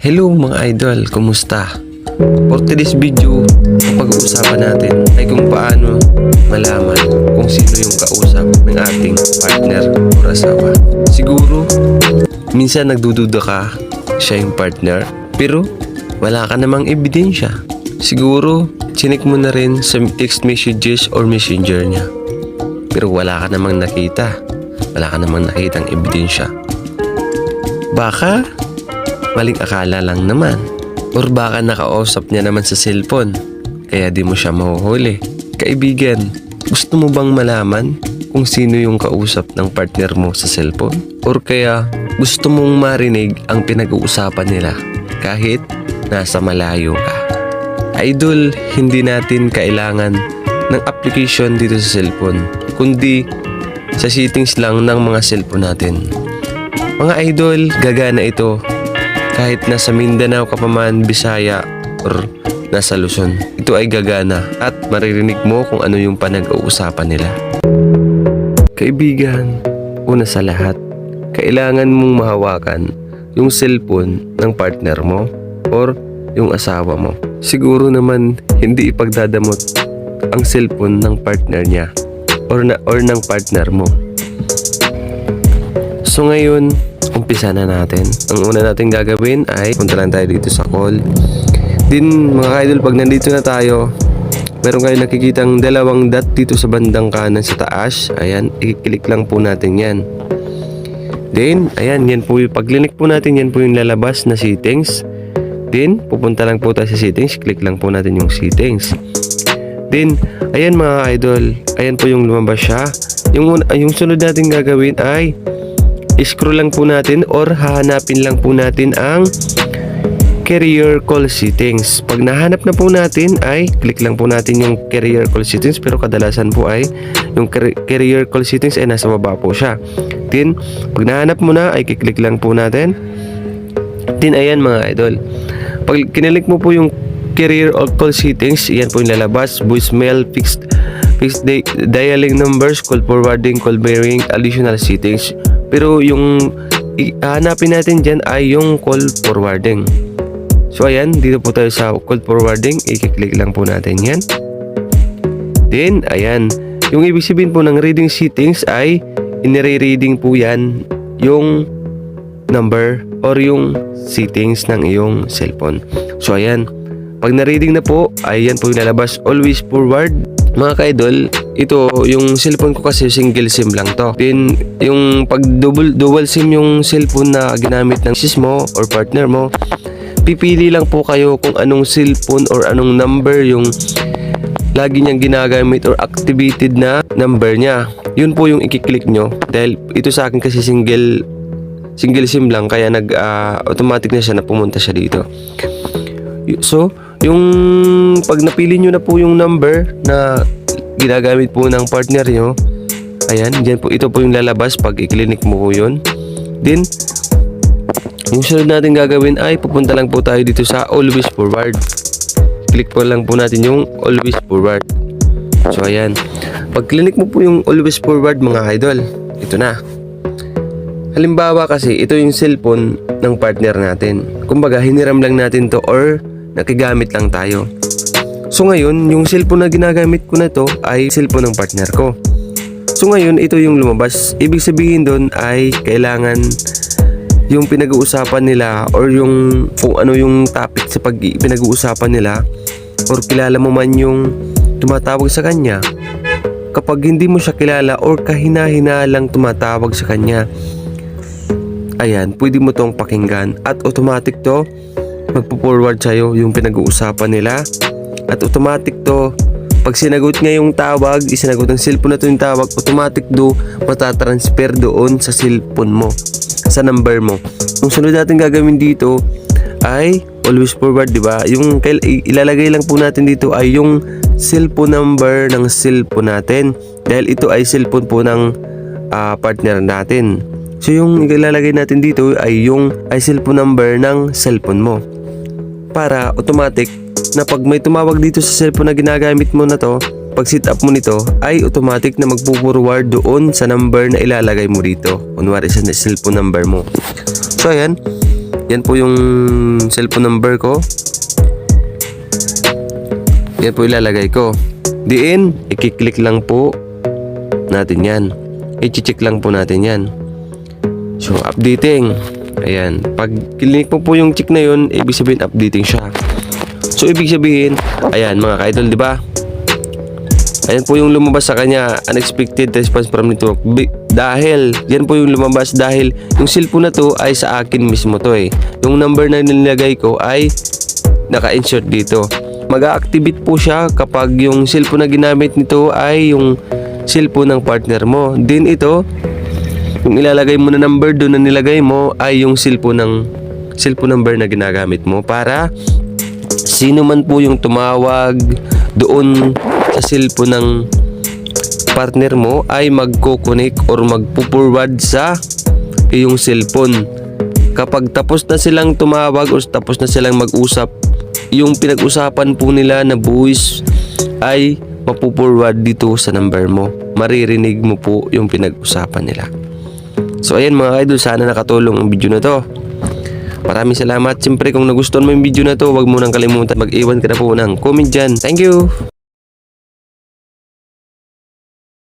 Hello mga idol, kumusta? For today's video, pag-uusapan natin ay kung paano malaman kung sino yung kausap ng ating partner o asawa. Siguro, minsan nagdududa ka, siya yung partner, pero wala ka namang ebidensya. Siguro, chinik mo na rin sa text messages or messenger niya. Pero wala ka namang nakita. Wala ka namang nakitang ebidensya. Baka maling akala lang naman. Or baka nakausap niya naman sa cellphone. Kaya di mo siya mahuhuli. Kaibigan, gusto mo bang malaman kung sino yung kausap ng partner mo sa cellphone? Or kaya gusto mong marinig ang pinag-uusapan nila kahit nasa malayo ka? Idol, hindi natin kailangan ng application dito sa cellphone, kundi sa settings lang ng mga cellphone natin. Mga idol, gagana ito kahit nasa Mindanao ka pa man, Bisaya, or nasa Luzon. Ito ay gagana at maririnig mo kung ano yung panag-uusapan nila. Kaibigan, una sa lahat, kailangan mong mahawakan yung cellphone ng partner mo or yung asawa mo. Siguro naman hindi ipagdadamot ang cellphone ng partner niya or, na, or ng partner mo. So ngayon, umpisa na natin. Ang una natin gagawin ay punta lang tayo dito sa call. Din mga idol, pag nandito na tayo, meron kayo nakikitang dalawang dot dito sa bandang kanan sa taas. Ayan, i-click lang po natin yan. Then, ayan, yan po yung pag-click po natin, yan po yung lalabas na settings. Then, pupunta lang po tayo sa settings, click lang po natin yung settings. Then, ayan mga idol, ayan po yung lumabas siya. Yung, un- yung sunod natin gagawin ay scroll lang po natin or hahanapin lang po natin ang carrier call settings. Pag nahanap na po natin ay click lang po natin yung carrier call settings pero kadalasan po ay yung car- carrier call settings ay nasa baba po siya. Then, pag nahanap mo na ay click lang po natin. Then, ayan mga idol. Pag kinilik mo po yung carrier call settings, yan po yung lalabas. Voicemail, fixed, fixed di- dialing numbers, call forwarding, call bearing, additional settings. Pero yung hanapin natin dyan ay yung call forwarding. So ayan, dito po tayo sa call forwarding. I-click lang po natin yan. Then, ayan. Yung ibig sabihin po ng reading settings ay inire-reading po yan yung number or yung settings ng iyong cellphone. So ayan, pag na-reading na po, ay yan po yung lalabas always forward. Mga ka-idol, ito yung cellphone ko kasi single SIM lang to. Then yung pag double dual SIM yung cellphone na ginamit ng sis mo or partner mo, pipili lang po kayo kung anong cellphone or anong number yung lagi niyang ginagamit or activated na number niya. Yun po yung i-click nyo dahil ito sa akin kasi single single SIM lang kaya nag ah, automatic na siya na pumunta siya dito. So, yung pag napili nyo na po yung number na ginagamit po ng partner nyo, ayan, dyan po, ito po yung lalabas pag i-click mo po yun. Then, yung sunod natin gagawin ay pupunta lang po tayo dito sa always forward. Click po lang po natin yung always forward. So, ayan. Pag click mo po yung always forward mga idol, ito na. Halimbawa kasi, ito yung cellphone ng partner natin. Kumbaga, hiniram lang natin to or nakigamit lang tayo. So ngayon, yung cellphone na ginagamit ko na to ay cellphone ng partner ko. So ngayon, ito yung lumabas. Ibig sabihin doon ay kailangan yung pinag-uusapan nila or yung kung ano yung topic sa pag pinag-uusapan nila or kilala mo man yung tumatawag sa kanya kapag hindi mo siya kilala or kahina-hina lang tumatawag sa kanya ayan, pwede mo tong pakinggan at automatic to magpo-forward sa'yo yung pinag-uusapan nila at automatic to pag sinagot niya yung tawag, isinagot ng cellphone na to yung tawag, automatic do matatransfer doon sa cellphone mo, sa number mo. Yung sunod natin gagawin dito ay always forward, di ba? Yung ilalagay lang po natin dito ay yung cellphone number ng cellphone natin dahil ito ay cellphone po ng ah, partner natin. So yung ilalagay natin dito ay yung ay cellphone number ng cellphone mo. Para automatic na pag may tumawag dito sa cellphone na ginagamit mo na to, pag set up mo nito ay automatic na magpo-forward doon sa number na ilalagay mo dito. Kunwari sa cellphone number mo. So ayan, Yan po yung cellphone number ko. Yan po ilalagay ko. Diin, ikiklik lang po natin yan. I-check lang po natin yan. So, updating. Ayan. Pag klinik mo po yung check na yun, ibig sabihin updating siya. So, ibig sabihin, ayan mga ka-idol, di ba? Ayan po yung lumabas sa kanya, unexpected response from network. Bi- dahil, yan po yung lumabas dahil yung cellphone na to ay sa akin mismo to eh. Yung number na nilagay ko ay naka-insert dito. Mag-activate po siya kapag yung cellphone na ginamit nito ay yung cellphone ng partner mo. Din ito, yung ilalagay mo na number doon na nilagay mo ay yung cellphone ng cellphone number na ginagamit mo para sino man po yung tumawag doon sa cellphone ng partner mo ay magko-connect or magpo-forward sa iyong cellphone. Kapag tapos na silang tumawag o tapos na silang mag-usap, yung pinag-usapan po nila na voice ay mapu-forward dito sa number mo. Maririnig mo po yung pinag-usapan nila. So ayan mga idol, sana nakatulong ang video na to. Maraming salamat. Siyempre kung nagustuhan mo yung video na to, huwag mo nang kalimutan mag-iwan ka na po ng comment dyan. Thank you!